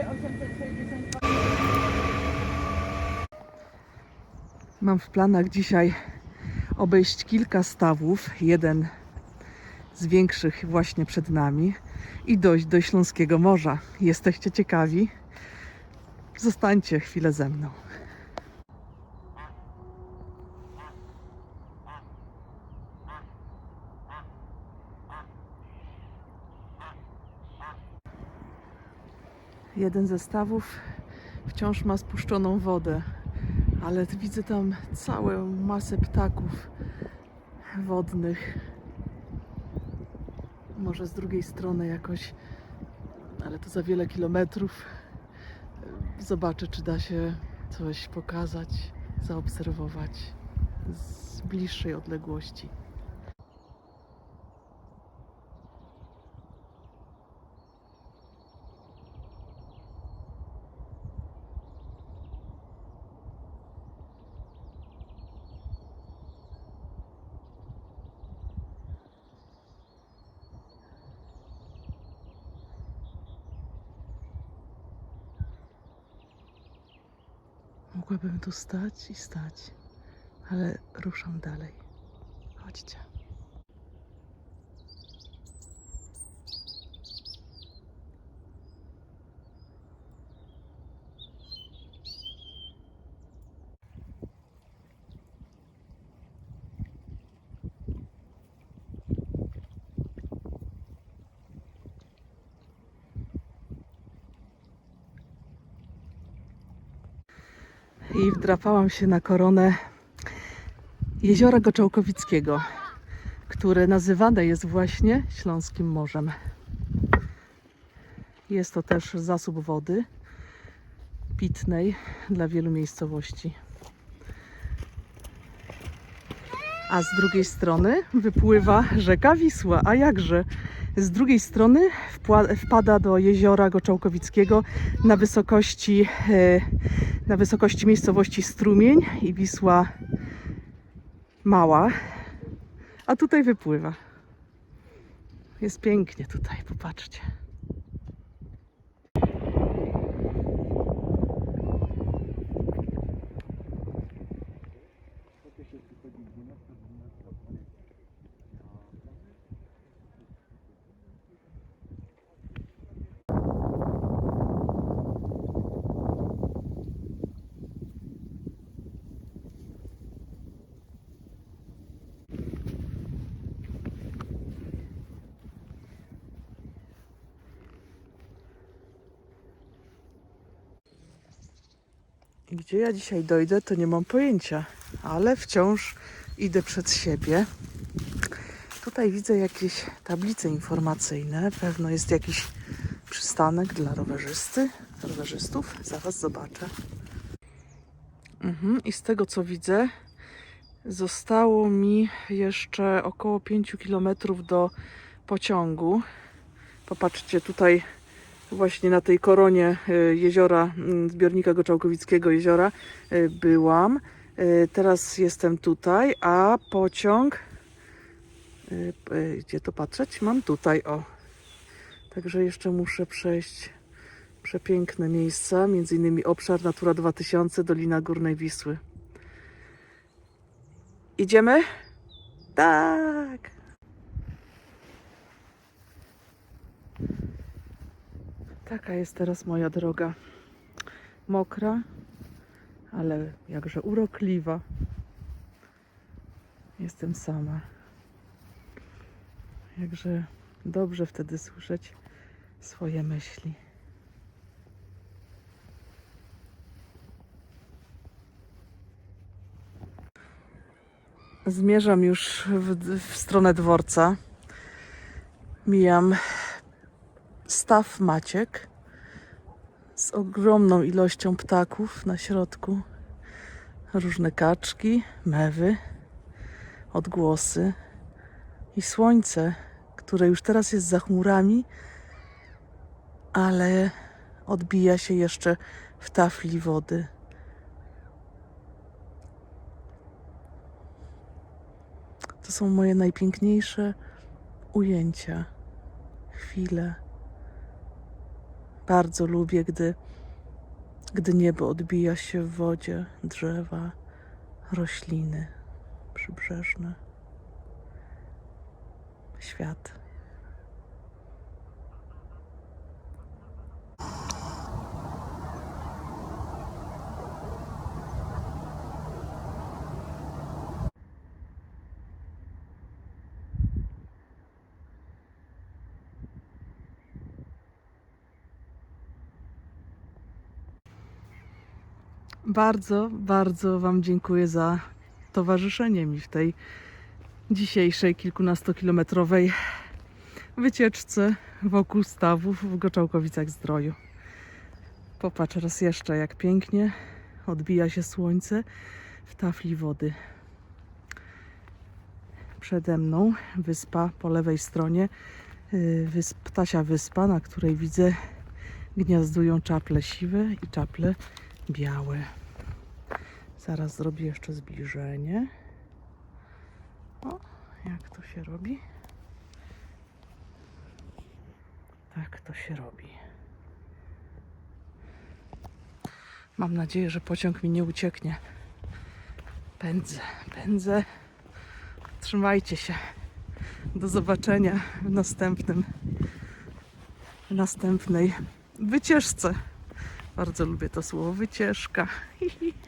860 Mam w planach dzisiaj obejść kilka stawów. Jeden z większych właśnie przed nami i dojść do Śląskiego Morza. Jesteście ciekawi? Zostańcie chwilę ze mną. Jeden ze stawów wciąż ma spuszczoną wodę, ale widzę tam całą masę ptaków wodnych. Może z drugiej strony jakoś, ale to za wiele kilometrów. Zobaczę, czy da się coś pokazać, zaobserwować z bliższej odległości. Mogłabym tu stać i stać, ale ruszam dalej. Chodźcie. I wdrapałam się na koronę jeziora Goczałkowickiego, które nazywane jest właśnie Śląskim Morzem. Jest to też zasób wody pitnej dla wielu miejscowości. A z drugiej strony wypływa rzeka Wisła. A jakże? Z drugiej strony wpada do jeziora Goczałkowickiego na wysokości e, na wysokości miejscowości Strumień i Wisła Mała, a tutaj wypływa. Jest pięknie tutaj, popatrzcie. Gdzie ja dzisiaj dojdę, to nie mam pojęcia, ale wciąż idę przed siebie. Tutaj widzę jakieś tablice informacyjne. Pewno jest jakiś przystanek dla rowerzysty, rowerzystów. Zaraz zobaczę. Mhm. I z tego co widzę, zostało mi jeszcze około 5 km do pociągu. Popatrzcie, tutaj właśnie na tej koronie y, jeziora, mm, zbiornika Goczałkowickiego jeziora y, byłam. Y, Teraz jestem tutaj, a pociąg, gdzie to patrzeć? Mam tutaj, o. Także jeszcze muszę przejść przepiękne miejsca, między innymi obszar Natura 2000, Dolina Górnej Wisły. Idziemy? Tak! Taka jest teraz moja droga. Mokra, ale jakże urokliwa. Jestem sama. Jakże dobrze wtedy słyszeć swoje myśli. Zmierzam już w, w stronę dworca. Mijam staw Maciek z ogromną ilością ptaków na środku. Różne kaczki, mewy, odgłosy i słońce, które już teraz jest za chmurami, ale odbija się jeszcze w tafli wody. To są moje najpiękniejsze ujęcia, chwile Bardzo lubię, gdy, gdy niebo odbija się w wodzie, drzewa, rośliny przybrzeżne. Świat. Bardzo, bardzo Wam dziękuję za towarzyszenie mi w tej dzisiejszej kilkunastokilometrowej wycieczce wokół stawów w Goczałkowicach Zdroju. Popatrz raz jeszcze, jak pięknie odbija się słońce w tafli wody. Przede mną wyspa po lewej stronie, yy, wysp, ptasia wyspa, na której widzę gniazdują czaple siwe i czaple białe. Zaraz zrobię jeszcze zbliżenie. O, jak to się robi? Tak to się robi. Mam nadzieję, że pociąg mi nie ucieknie. Pędzę, pędzę. Trzymajcie się. Do zobaczenia w następnym, w następnej wycieczce. Bardzo lubię to słowo wycieczka.